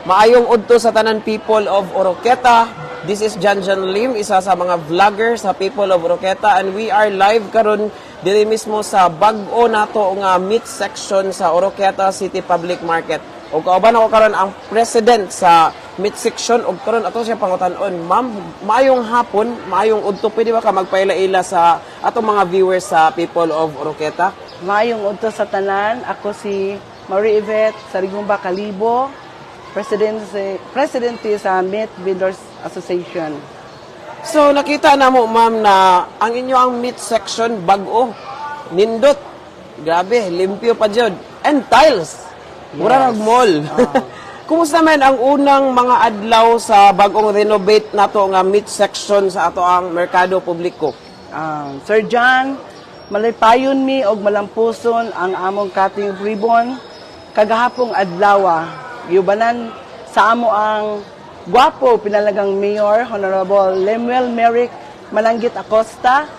Maayong udto sa tanan people of Oroqueta. This is Jan Jan Lim, isa sa mga vlogger sa people of Oroqueta and we are live karon diri mismo sa bag-o nato nga meat section sa Oroqueta City Public Market. O kauban ako karon ang president sa meat section ug karon ato siya pangutan-on. Ma'am, maayong hapon, maayong udto pwede ba ka magpaila-ila sa atong mga viewers sa people of Oroqueta? Mayong udto sa tanan, ako si Marie Yvette Sarigumba Kalibo, President, Presidente sa Meat Vendors Association. So nakita na mo ma'am na ang inyo ang meat section bag-o. Nindot. Grabe, limpyo pa jud. And tiles. Mura Yes. mall. Kumusta man ang unang mga adlaw sa bagong renovate nato nga meat section sa ato ang merkado publiko? Um, Sir John, malaypayon mi og malampuson ang among cutting ribbon kagahapong adlaw yubanan sa amo ang gwapo pinalagang mayor honorable Lemuel Merrick Malanggit Acosta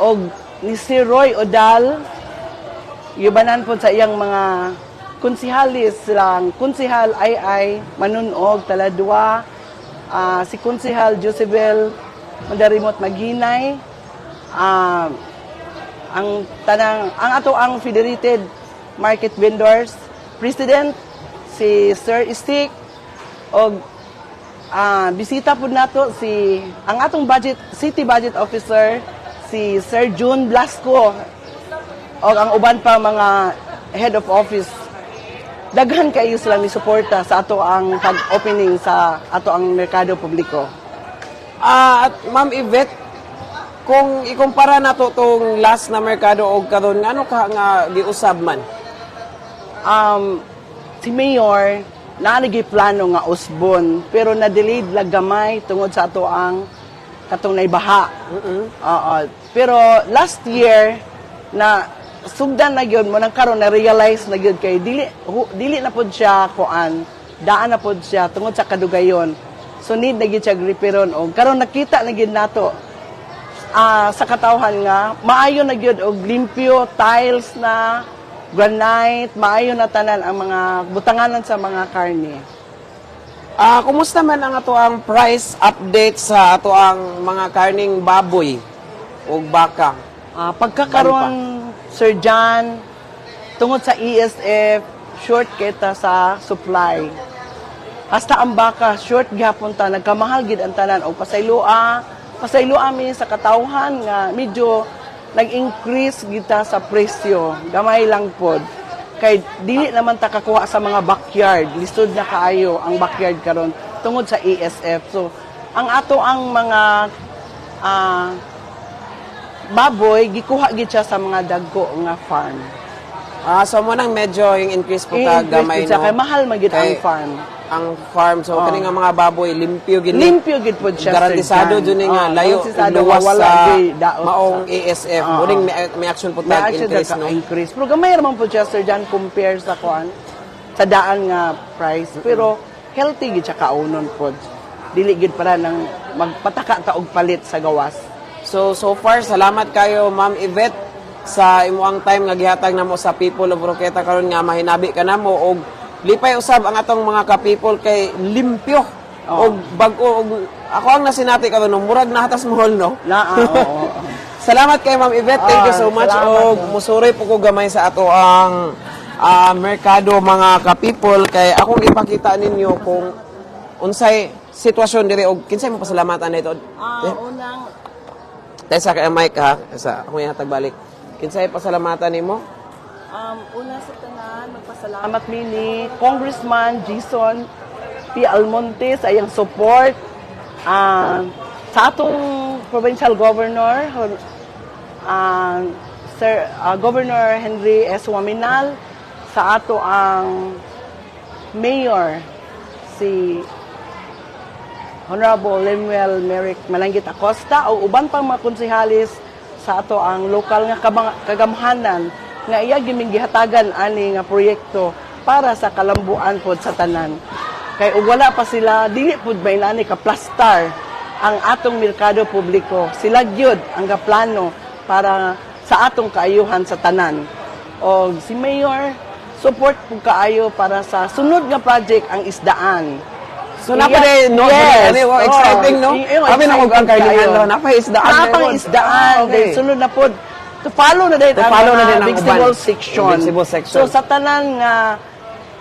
og ni si Roy Odal. Yubanan po sa iyang mga konsihalis silang konsihal ay ay manunog taladwa. Ah, si konsihal Josebel Mandarimot Maginay. Ah, ang tanang ang ato ang federated market vendors president si Sir Stick og ah, bisita po nato si ang atong budget city budget officer si Sir June Blasco o ang uban pa mga head of office daghan kayo sila ni suporta sa ato ang pag-opening sa ato ang merkado publiko. Ah, at ma'am Yvette, kung ikumpara nato tong last na merkado og karon ano ka nga giusab man? Um, si Mayor naanagi plano nga usbon pero na-delayed lang gamay tungod sa ato ang katong naibaha. Oo. Pero last year na sugdan na gyud mo nang karon na realize na gyud kay dili hu- dili na pod siya kuan daan na pod siya tungod sa kadugayon so need na gyud siya reparon og karon nakita na gyud nato ah, sa katawhan nga maayo na gyud og limpyo tiles na granite maayo na tanan ang mga butanganan sa mga karne Ah, kumusta man ang ato ang price update sa ato ang mga karning baboy ug baka? Ah, pagkakaroon, Sir John, tungod sa ESF, short kita sa supply. Hasta ang baka, short gyapon ta, nagkamahal gid ang tanan o pasaylua, pasaylua mi sa katawhan nga medyo nag-increase kita sa presyo. Gamay lang pod. Kay dili naman ta kakuha sa mga backyard, lisod na kaayo ang backyard karon tungod sa ESF. So, ang ato ang mga ah, baboy gikuha gid siya sa mga dagko nga farm. Ah, so mo nang medyo yung increase po ka gamay no. kay mahal man gid ang farm. Ang farm so Oh. kani nga mga baboy limpyo gid. Limpyo gid pod siya. Garantisado Jan. nga Oh, layo luwas sa maong sa- ASF. Oo. Muling may, may action po tag increase ka no. increase. Pero gamay raman po siya Sir Jan compare sa kuan sa daan nga price. Pero healthy gid siya kaunon pod. Dili gid para nang magpataka ta og palit sa gawas. So so far salamat kayo Ma'am Yvette sa imuang time nga gihatag namo sa people of Roqueta karon nga mahinabi ka namo og lipay usab ang atong mga ka-people kay limpyo Oo. og bag-o og ako ang nasinati karon no murag nahatas mohol no. Na, ah, oo, oo. Salamat kay Ma'am Yvette. Thank you Ah, so much. salamat. Og musuri po ko gamay sa ato ang ah, merkado mga ka-people kay akong ipakita ninyo kung unsay sitwasyon diri og kinsay mo pasalamatan nito. Ah, Eh, unang Tayo sa kay mic ha. Sa ako yung hatag balik. Kinsay pasalamatan nimo? Um, una sa tanan, magpasalamat mi ni Congressman Jason P. Almonte sa iyang support ah, sa atong provincial governor, ah, Sir ah, Governor Henry S. Waminal, sa ato ang mayor si Honorable Lemuel Merrick Malanggit Acosta o uban pang mga konsehalis sa ato ang lokal nga kagamhanan nga iya giming gihatagan ani nga proyekto para sa kalambuan pod sa tanan. Kay ug wala pa sila dili pud may nani ka plastar ang atong merkado publiko. Sila gyud ang gaplano para sa atong kaayuhan sa tanan. O si Mayor support po kaayo para sa sunod nga project ang isdaan. So, napade, no? Yes. Ano, exciting, no? Kami na kung ang exciting karnihan, kayo. no? Napaisdaan. Napang na yun. isdaan. Ah, sunod na po. To follow na din To ang follow na din ang vegetable section. Vegetable section. So, sa tanan nga,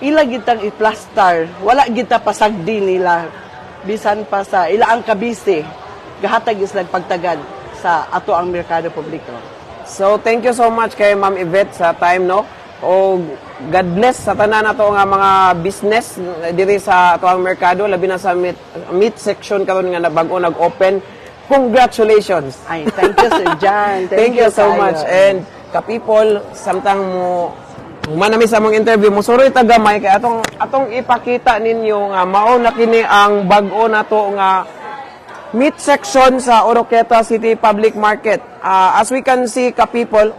ila gitang i-plaster, wala gita pasagdi nila. Bisan pa sa ila ang kabisi, gahatag is nagpagtagad sa ato ang merkado publiko. So, thank you so much kay Ma'am Yvette sa time, no? O God bless sa tanan na to nga mga business diri sa ato ang merkado, labi na sa meat, meat section karon nga na bago nag-open. Congratulations! Ay, thank you, Sir John. Thank, you so kayo. much. And ka-people, samtang mo manami sa mong interview mo suroy tagamay kay atong atong ipakita ninyo nga mao na kini ang bag-o na to nga meat section sa Oroqueta City Public Market. Ah, as we can see ka-people,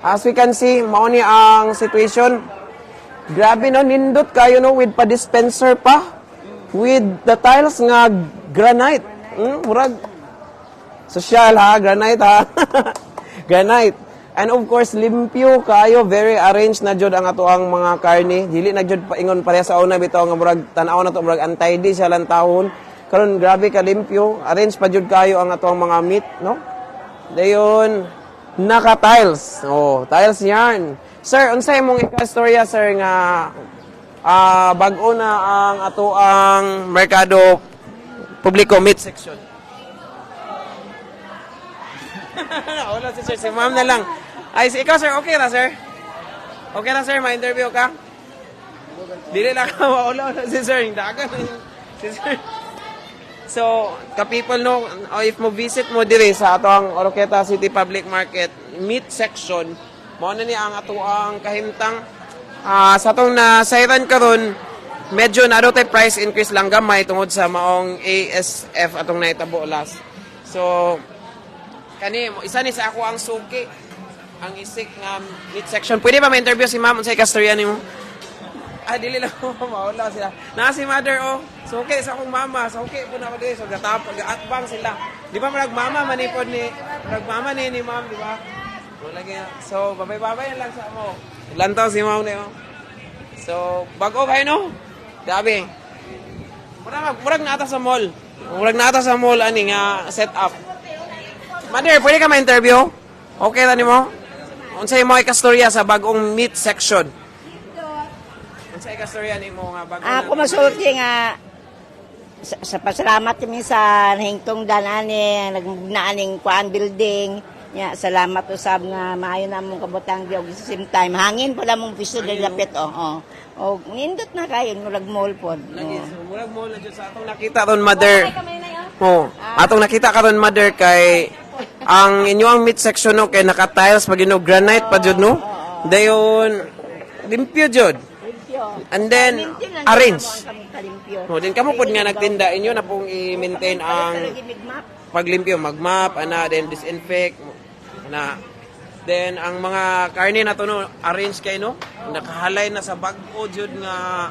as we can see mao ni ang situation. Grabe no nindot kayo no with pa dispenser pa with the tiles nga granite. Hmm, murag Social ha, granite ha. granite. And of course, limpyo kayo, very arranged na jud ang ato ang mga karne. Dili na jud paingon pareha sa una bitaw nga murag tan-aw na to murag untidy siya lang tahon. Karon grabe ka limpyo, arrange pa jud kayo ang ato ang mga meat, no? Dayon naka tiles. Oh, tiles yarn. Sir, unsay imong ikastorya sir nga ah bag-o na ang ato ang merkado publiko meat section? Wala si sir. Si ma'am na lang. Ay, si ikaw sir, okay na sir? Okay na sir, ma-interview ka? Dili na ka, wala na si sir. Dagan si sir. So, ka-people no, oh, if mo visit mo diri sa atong Oroqueta City Public Market meat section, mo na ni ang ato ang kahimtang ah, sa atong na sayran karon medyo na tay price increase lang gamay tungod sa maong ASF atong naitabo last. So, kani mo isa ni sa ako ang suki. Ang isik nga meat section pwede ba ma-interview si ma'am unsay kastorya nimo ah dili lang ko mawala sila. Na si mother oh. Suki sa akong mama. Suki po na ako dito so gatap atbang sila. Di ba marag mama manipod ni marag mama ni ni ma'am di ba? So babay babay lang sa mo. Lantaw si ma'am ni oh? So bago kayo no? Grabe. Murag murag nata sa mall. Murag nata sa mall ani nga set up Mother, pwede ka ma-interview? Okay na mo? Unsay mo ikastorya sa bagong meat section? Unsay ikastorya nimo nga bagong Ako masulti nga sa, sa pasalamat kami sa hingtong danani nagnaaning kuan building nya salamat usab nga maayo na mong kabutang di og sa same time hangin pala mong piso dili lapit oh oh og nindot na kayo murag mall pod Lagi, oh. so, murag mo na dyan sa atong nakita ron, mother. Oh, atong nakita karon mother kay ang inyong meat section no kay naka-tiles pag yun, no, granite pa jud no. Dayon limpyo jud. And then arrange. Oh, din kamo pod nga nagtinda inyo na pong i-maintain ang paglimpyo, magmap, ana, then disinfect, na then ang mga karne na to no, arrange kay no, nakahalay na sa bag-o jud nga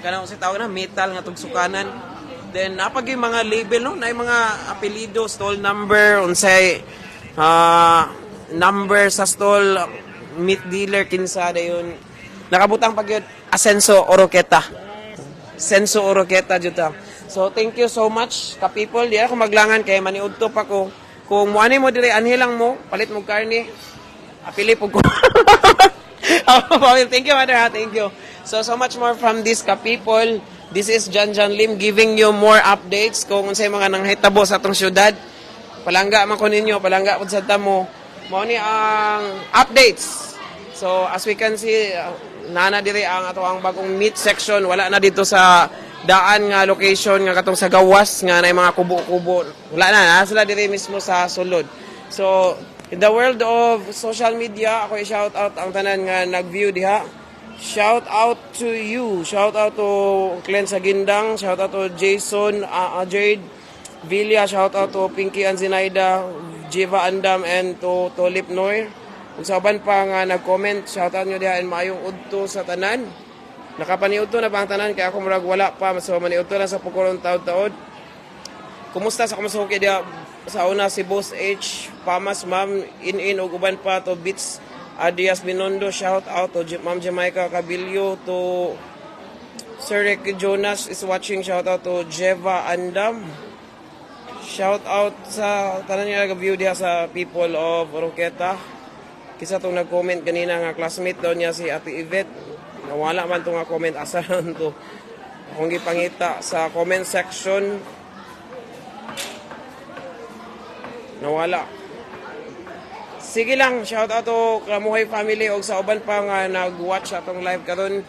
kanang si tawag na metal nga tugsukanan. Then napag yung mga label no, na yung mga apelido, stall number, unsay ah number sa stall, meat dealer kinsa dayon. Nakabutang pag yun, Asenso Oroqueta. Senso Oroqueta juta. So thank you so much ka people. Di ako maglangan kay maniudto pa ko. Kung muani mo diri anhi lang mo, palit mo karne. Apili po ko. thank you mother ha, thank you. So so much more from this ka people. This is John John Lim giving you more updates kung unsay mga nanghitabo sa atong syudad. Palangga man ko ninyo, palangga pud sa tamo. Mao ni ang updates. So as we can see, nana diri ang ato ang bagong meat section. Wala na dito sa daan nga location nga katong sa gawas nga na mga kubo-kubo. Wala na, na sila diri mismo sa sulod. So in the world of social media, ako i-shout out ang tanan nga nag-view diha. Shout out to you. Shout out to Glenn Sagindang. Shout out to Jason uh, uh, Jade Villa. Shout out to Pinky Anzinaida, Jiva Andam, and to Tolip Noir. Kung sa uban pa nga nag-comment, shout out nyo diha and maayong udto sa tanan. Nakapaniudto na ba ang tanan kaya ako murag wala pa so maniudto na sa pukulong taod-taod. Kumusta sa kumusuki dia sa una si Boss H, Pamas Ma'am, In-In ug uban pa to Beats Adias Binondo, shout out to Ma'am Jamaica Cabillo, to Sir Rick Jonas is watching, shout out to Jeva Andam. Shout out sa tanan niya nag-view diha sa people of Oroqueta. Kisa tong nag-comment kanina nga classmate daw niya si Ate Yvette. Nawala man to nga comment asa to. Akong gipangita sa comment section. Nawala. Sige lang, shout out to Kamuhay family og sa uban pa nga nag-watch atong live karon.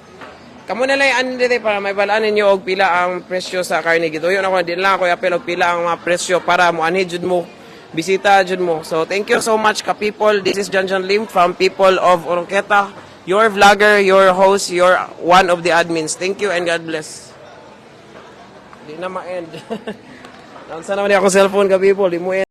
Kamo na lang ano dito para may balaan ninyo og pila ang presyo sa karne gito. Yun ako din lang ako apel og pila ang mga presyo para mo ani jud mo bisita jud mo. So thank you so much ka people. This is Janjan Lim from People of Oroqueta. Your vlogger, your host, your one of the admins. Thank you and God bless. Di na ma-end. Nansa naman ako cellphone ka people, di mo end.